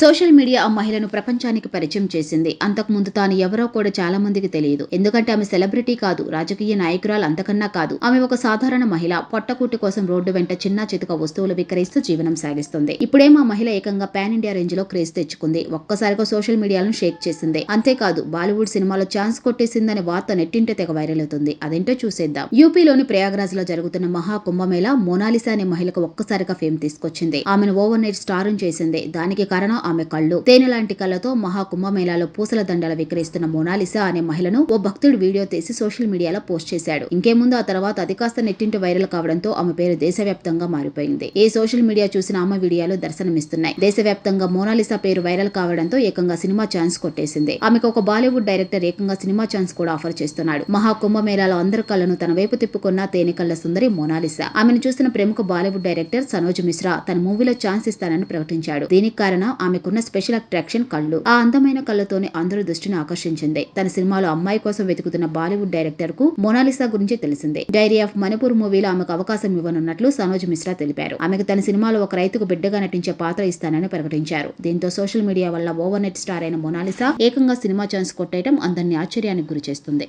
Social media ఆ మహిళను ప్రపంచానికి పరిచయం చేసింది. అంతకుముందు తాను ఎవరో కూడా చాలా మందికి తెలియదు. ఎందుకంటే ఆమె సెలబ్రిటీ కాదు రాజకీయ నాయకురాలు అంతకన్నా కాదు. ఆమె ఒక సాధారణ మహిళ. పొట్టకూటి కోసం రోడ్డు వెంట చిన్న చితుక వస్తువులు విక్రయిస్తూ జీవనం సాగిస్తుంది. ఇప్పుడే మా మహిళ ఏకంగా పాన్ ఇండియా రేంజ్లో క్రేజ్ తెచ్చుకుంది. ఒక్కసారిగా సోషల్ మీడియాలను షేక్ చేసింది. అంతేకాదు బాలీవుడ్ సినిమాలో ఛాన్స్ కొట్టేసిందనే వార్త నెట్టింటే తెగ వైరల్ అవుతుంది. అదేంటో చూసేద్దాం. యూపీలోని ప్రయాగ్రాజ్లో జరుగుతున్న మహా కుంభమేళ మోనాలిసా అనే మహిళకు ఒక్కసారిగా ఫేమ్ తీసుకొచ్చింది. ఆమెను ఓవర్ నైట్ స్టార్ చేసింది. దానికి కారణం ఆమె కళ్ళు. తేనె లాంటి కళ్ళతో మహా కుంభమేళాలో పూసల దండల విక్రయిస్తున్న మోనాలిసా అనే మహిళను ఓ భక్తుడు వీడియో తీసి సోషల్ మీడియాలో పోస్ట్ చేశాడు. ఇంకేముందు ఆ తర్వాత అది కాస్త నెట్టింటి వైరల్ కావడంతో ఆమె పేరు దేశవ్యాప్తంగా మారిపోయింది. ఏ సోషల్ మీడియా చూసిన ఆమె వీడియోలు దర్శనమిస్తున్నాయి. దేశవ్యాప్తంగా మోనాలిసా పేరు వైరల్ కావడంతో ఏకంగా సినిమా ఛాన్స్ కొట్టేసింది. ఆమెకు ఒక బాలీవుడ్ డైరెక్టర్ ఏకంగా సినిమా ఛాన్స్ కూడా ఆఫర్ చేస్తున్నాడు. మహా కుంభమేళాలో అందరి కళ్ళను తన వైపు తిప్పుకున్న తేనెకళ్ళ సుందరి మోనాలిసా. ఆమెను చూసిన ప్రముఖ బాలీవుడ్ డైరెక్టర్ సనోజ్ మిశ్రా తన మూవీలో ఛాన్స్ ఇస్తానని ప్రకటించాడు. దీనికి కారణం ఆమెకున్న స్పెషల్ అట్రాక్షన్ కళ్ళు. ఆ అందమైన కళ్ళతోనే అందరి దృష్టిని ఆకర్షించింది. తన సినిమాలో అమ్మాయి కోసం వెతుకుతున్న బాలీవుడ్ డైరెక్టర్కు మోనాలిసా గురించి తెలిసిందే. డైరీ ఆఫ్ మణిపూర్ మూవీలో ఆమెకు అవకాశం ఇవ్వనున్నట్లు సనోజ్ మిశ్రా తెలిపారు. ఆమెకు తన సినిమాలో ఒక రైతుకు బిడ్డగా నటించే పాత్ర ఇస్తానని ప్రకటించారు. దీంతో సోషల్ మీడియా వల్ల ఓవర్ నెట్ స్టార్ అయిన మొనాలిసా ఏకంగా సినిమా ఛాన్స్ కొట్టేయడం అందరినీ ఆశ్చర్యానికి గురి చేస్తుంది